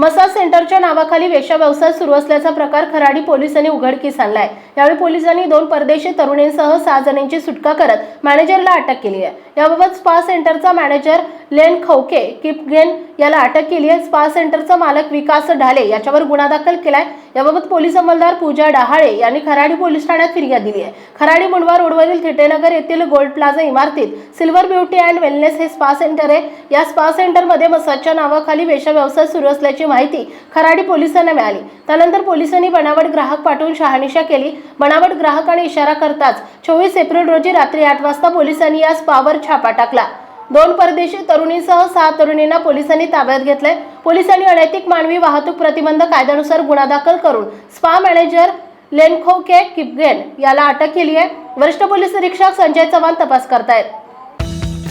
Massage सेंटरच्या नावाखाली वेश्या व्यवसाय सुरू असल्याचा प्रकार खराडी पोलिसांनी उघडकीस आणलाय. यावेळी पोलिसांनी दोन परदेशी तरुणींसह सहा जणांची सुटका करत मॅनेजरला अटक केली आहे. याबाबत स्पा सेंटरचा मॅनेजर लेन खौके किपगेन याला अटक केली आहे. स्पा सेंटरचा मालक विकास ढाले याच्यावर गुन्हा दाखल केलाय. याबाबत पोलीस अंमलदार पूजा डहाळे यांनी खराडी पोलीस ठाण्यात फिर्याद दिली आहे. खराडी मुंडवा रोडवरील थिटेनगर येथील गोल्ड प्लाझा इमारतीत सिल्वर ब्युटी अँड वेलनेस हे स्पा सेंटर आहे. या स्पा सेंटरमध्ये मसाजच्या नावाखाली वेश्या व्यवसाय सुरू असल्याची माहिती खराडी पोलिसांना मिळाली. त्यानंतर पोलिसांनी बनावट ग्राहक पाठवून शहानिशा केली. बनावट ग्राहकाने इशारा करताच चोवीस एप्रिल रोजी रात्री आठ वाजता पोलिसांनी या स्पावर छापा टाकला. दोन परदेशी तरुणींसह सहा तरुणींना पोलिसांनी ताब्यात घेतलंय. पोलिसांनी अनैतिक मानवी वाहतूक प्रतिबंध कायद्यानुसार गुन्हा दाखल करून स्पा मॅनेजर लेनखोके किपगेन याला अटक केली आहे वरिष्ठ पोलीस निरीक्षक संजय चव्हाण तपास करतायत.